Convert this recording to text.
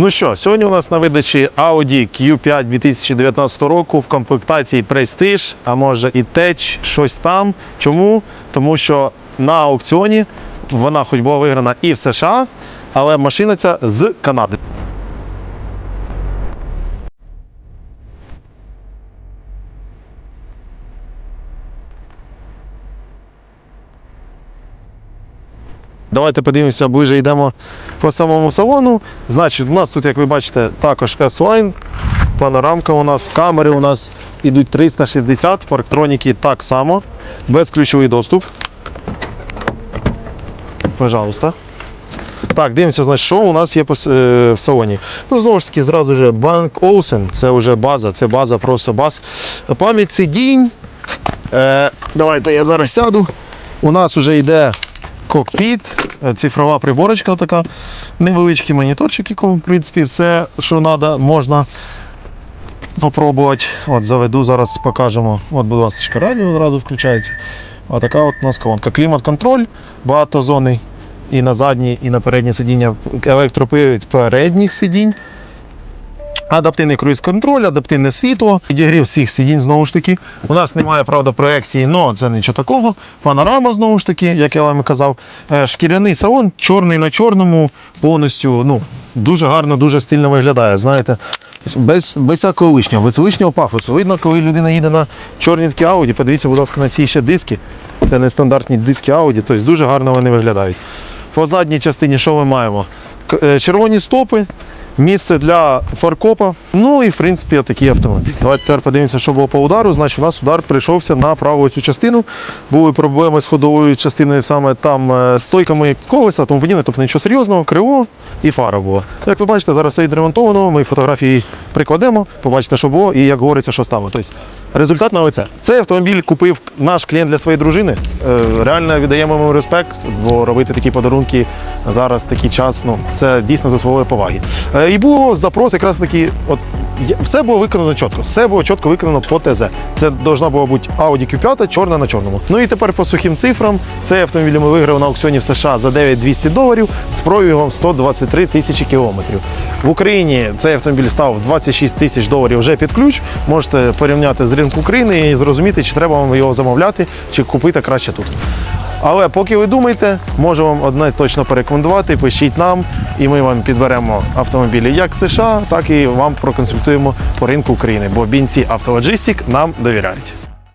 Ну що, сьогодні у нас на видачі Audi Q5 2019 року в комплектації Prestige, а може і Tech, щось там. Чому? Тому що на аукціоні вона хоч була виграна і в США, але машина ця з Канади. Давайте подивимося, ближче йдемо по самому салону. Значить, у нас тут, як ви бачите, також S-Line. Панорамка у нас, камери у нас ідуть 360, парктроніки так само, безключовий доступ. Пожалуйста. Так, дивимося, значить, що у нас є е, в салоні. Ну, знову ж таки, зразу ж Банк Олсен, це вже база, це база, просто баз. Пам'ять сидінь. Е, давайте я зараз сяду. У нас вже йде кокпіт, е, цифрова приборочка така, невеличкі моніторчики, в принципі, все, що треба, можна попробувати. От заведу, зараз покажемо. От, будь ласка, радіо одразу включається. А така от у нас колонка. Клімат-контроль, багатозонний. І на задні, і на переднє сидіння електропивець передніх сидінь. Адаптивний круїз-контроль, адаптивне світло, підігрів всіх сидінь знову ж таки. У нас немає, правда, проекції, але це нічого такого. Панорама знову ж таки, як я вам і казав. Е, Шкіряний салон, чорний на чорному, повністю ну, дуже гарно, дуже стильно виглядає. Знаєте, без, без всякого лишнього, без лишнього пафосу. Видно, коли людина їде на чорні такі Audi, подивіться, будь ласка, на ці ще диски. Це нестандартні диски Audi, тобто дуже гарно вони виглядають. По задній частині що ми маємо? Е, Червоні стопи, місце для фаркопа. Ну і в принципі такий автомобіль. Давайте тепер подивимося, що було по удару. Значить, у нас удар прийшовся на праву цю частину. Були проблеми з ходовою частиною саме там е, стойками колеса, тому подібне, тобто нічого серйозного, криво і фара була. Як ви бачите, зараз все відремонтовано. Ми фотографії прикладемо, побачите, що було і як говориться, що стало. Тобто, результат на лице. Цей автомобіль купив наш клієнт для своєї дружини. Е, Реально віддаємо йому респект, бо робити такі подарунки зараз такий час, ну це дійсно заслуговує поваги. Е, І був запрос якраз таки, от все було виконано чітко, все було чітко виконано по ТЗ. Це должна була бути Audi Q5, чорна на чорному. Ну і тепер по сухим цифрам. Цей автомобіль ми виграли на аукціоні в США за 9200 доларів з пробігом 123 тисячі кілометрів. В Україні цей автомобіль став 26 тисяч доларів вже під ключ. Можете порівняти з ринку України і зрозуміти, чи треба вам його замовляти, чи купити краще тут. Але поки ви думаєте, можу вам одне точно порекомендувати. Пишіть нам, і ми вам підберемо автомобілі як США, так і вам проконсультуємо по ринку України. Бо бінці автолоджистік нам довіряють.